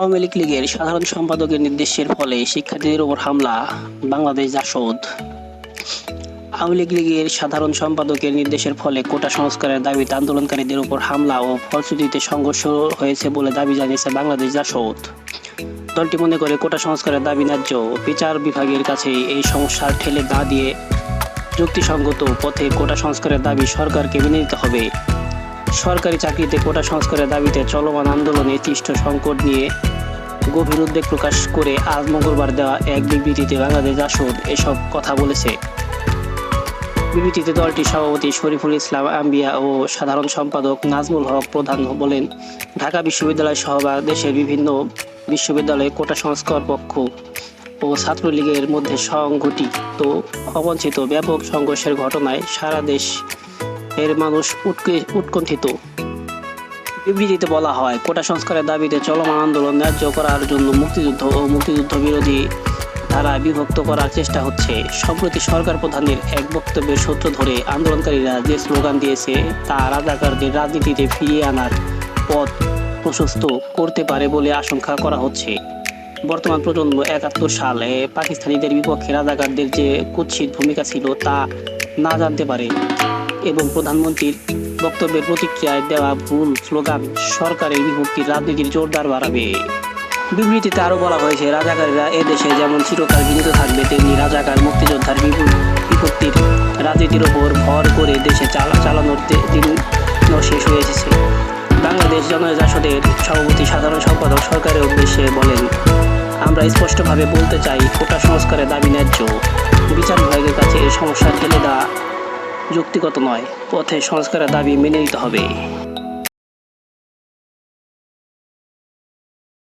আওয়ামী লীগ লীগের সাধারণ সম্পাদকের নির্দেশের ফলে শিক্ষার্থীদের উপর হামলা, বাংলাদেশ জাসদ। আওয়ামী লীগ লীগের সাধারণ সম্পাদকের নির্দেশের ফলে কোটা সংস্কারের দাবিতে আন্দোলনকারীদের উপর হামলা ও ফলশ্রুতিতে সংঘর্ষ হয়েছে বলে দাবি জানিয়েছে বাংলাদেশ জাসদ। দলটি মনে করে কোটা সংস্কারের দাবি ন্যায্য। বিচার বিভাগের কাছে এই সমস্যার ঠেলে না দিয়ে যুক্তিসঙ্গত পথে কোটা সংস্কারের দাবি সরকারকে মেনে নিতে হবে। সরকারি চাকরিতে কোটা সংস্কারের দাবিতে চলমান আন্দোলনে তিষ্ঠ সংকট নিয়ে গভীর উদ্বেগ প্রকাশ করে আজ মঙ্গলবার দেওয়া এক বিবৃতিতে বাংলাদেশ জাসদ এসব কথা বলেছে। বিবৃতিতে দলটির সভাপতি শরীফুল ইসলাম আম্বিয়া ও সাধারণ সম্পাদক নাজমুল হক প্রধান বলেন, ঢাকা বিশ্ববিদ্যালয় সহ দেশের বিভিন্ন বিশ্ববিদ্যালয়ে কোটা সংস্কার পক্ষ ও ছাত্রলীগের মধ্যে সংঘটিত অবাঞ্ছিত ব্যাপক সংঘর্ষের ঘটনায় সারা দেশ এর মানুষ উৎকে- উৎকণ্ঠিত। বিবৃতিতে বলা হয়, কোটা সংস্কারের দাবিতে চলমান আন্দোলন ন্যায্য করার জন্য মুক্তিযুদ্ধ ও মুক্তিযুদ্ধ বিরোধী ধারা বিভক্ত করার চেষ্টা হচ্ছে। সম্প্রতি সরকার প্রধানের এক বক্তব্যের সূত্র ধরে আন্দোলনকারীরা যে স্লোগান দিয়েছে, তা রাজাকারদের রাজনীতিতে ফিরিয়ে আনার পথ প্রশস্ত করতে পারে বলে আশঙ্কা করা হচ্ছে। বর্তমান প্রজন্ম একাত্তর সালে পাকিস্তানিদের বিপক্ষে রাজাকারদের যে কুৎসিত ভূমিকা ছিল, তা না জানতে পারে এবং প্রধানমন্ত্রীর বক্তব্যের প্রতিক্রিয়ায় দেওয়া ভুল স্লোগান সরকারের বিভক্তির রাজনীতির জোরদার বাড়াবে। বিবৃতিতে আরও বলা হয়েছে, রাজাকারীরা এদেশে যেমন চিরকাল বিনীত থাকবে, তেমনি রাজাকার মুক্তিযোদ্ধার বিপু- বিপত্তির রাজনীতির ওপর ভর করে দেশে চালা চালানোর দিন শেষ হয়ে এসেছে। বাংলাদেশ জনজাসদের সভাপতি সাধারণ সম্পাদক সরকারের উদ্দেশ্যে বলেন, আমরা স্পষ্টভাবে বলতে চাই কোটা সংস্কারের দাবি ন্যায্য। বিচার বিভাগের কাছে এই সমস্যা ঠেলে দেওয়া যুক্তিগত নয়। পথে সংস্কারের দাবি মেনে নিতে হবে।